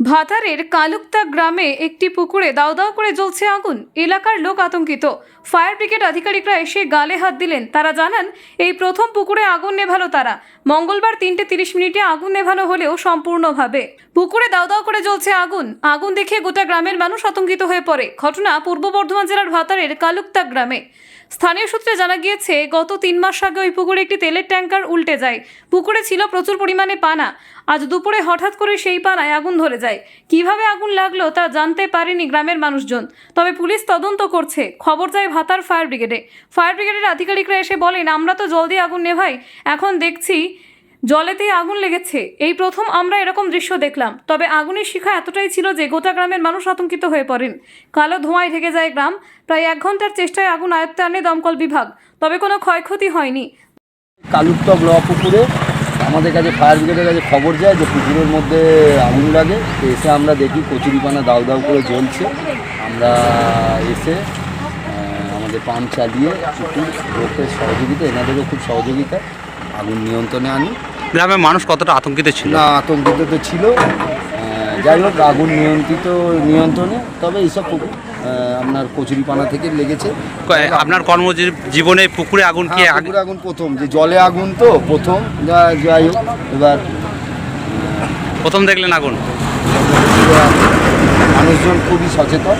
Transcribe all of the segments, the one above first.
ভাতারের কালুকতা গ্রামে একটি পুকুরে দাও দাও করে জ্বলছে আগুন। এলাকার লোক আতঙ্কিত। ফায়ার ব্রিগেড আধিকারিকরা এসে গালে হাত দিলেন। তারা জানান, এই প্রথম পুকুরে আগুন নেভালো তারা। মঙ্গলবার তিনটে তিরিশ মিনিটে আগুন নেভানো হলেও সম্পূর্ণভাবে। পুকুরে দাও দাও করে জ্বলছে আগুন। আগুন দেখে গোটা গ্রামের মানুষ আতঙ্কিত হয়ে পড়ে। ঘটনা পূর্ব বর্ধমান জেলার ভাতারের কালুকতা গ্রামে। স্থানীয় সূত্রে জানা গিয়েছে, গত তিন মাস আগে ওই পুকুরে একটি তেলের ট্যাঙ্কার উল্টে যায়। পুকুরে ছিল প্রচুর পরিমাণে পানা। আজ দুপুরে হঠাৎ করে সেই পানায় আগুন ধরে যায়। কীভাবে আগুন লাগল তা জানতে পারেনি গ্রামের মানুষজন। তবে পুলিশ তদন্ত করছে। খবর যায় ভাতার ফায়ার ব্রিগেডে। ফায়ার ব্রিগেডের আধিকারিকরা এসে বলেন, আমরা তো জল দিয়ে আগুন নেভাই, এখন দেখছি জলেতেই আগুন লেগেছে। এই প্রথম আমরা এরকম দৃশ্য দেখলাম, তবে আগুনের শিখা এতটাই ছিল যে গোটা গ্রামের মানুষ আতঙ্কিত হয়ে পড়েন। কালো ধোঁয়ায় ঢেকে যায় গ্রাম, প্রায় এক ঘণ্টার চেষ্টায় আগুন আয়ত্তে আনে দমকল বিভাগ, তবে কোনো ক্ষয়ক্ষতি হয়নি। কালুকটক ল পুকুরে আমাদের কাছে ফায়ার ব্রিগেডের কাছে খবর যায় যে পুকুরের মধ্যে আগুন লাগে। এসে আমরা দেখি কচুরিপানা দাউ দাউ করে জ্বলছে। আমরা এসে আমাদের পাম্প চালিয়ে পুকুর লোকের সহযোগিতা এনাদেরও খুব সহযোগিতা আগুন নিয়ন্ত্রণে আনি। গ্রামের মানুষ কতটা আতঙ্কিত ছিল? না আতঙ্কিত তো ছিল। যাই হোক আগুন নিয়ন্ত্রিত নিয়ন্ত্রণে তবে এইসব পুকুর আপনার কচুরিপানা থেকে লেগেছে। ক- আপনার কর্মজীবনে পুকুরে আগুন কি হ্যাঁ, আগে পুকুরে আগুন প্রথম যে জলে আগুন তো প্রথম। যা- যাই হোক এবার প্রথম দেখলেন আগুন? মানুষজন খুবই সচেতন।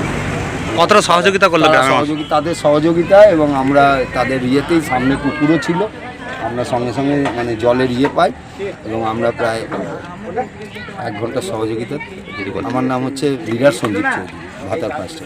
কতটা সহযোগিতা করল তারা গ্রামের মানুষ? সহযোগি তাদের সহযোগিতা এবং আমরা তাদের ইয়েতেই সামনে কুকুরও ছিল। আমরা সঙ্গে সঙ্গে মানে জলের ইয়ে পাই এবং আমরা প্রায় এক ঘণ্টা সহযোগিতা আমার নাম হচ্ছে বিরাট সঞ্জীব চৌধুরী ভাতার পাঁচটা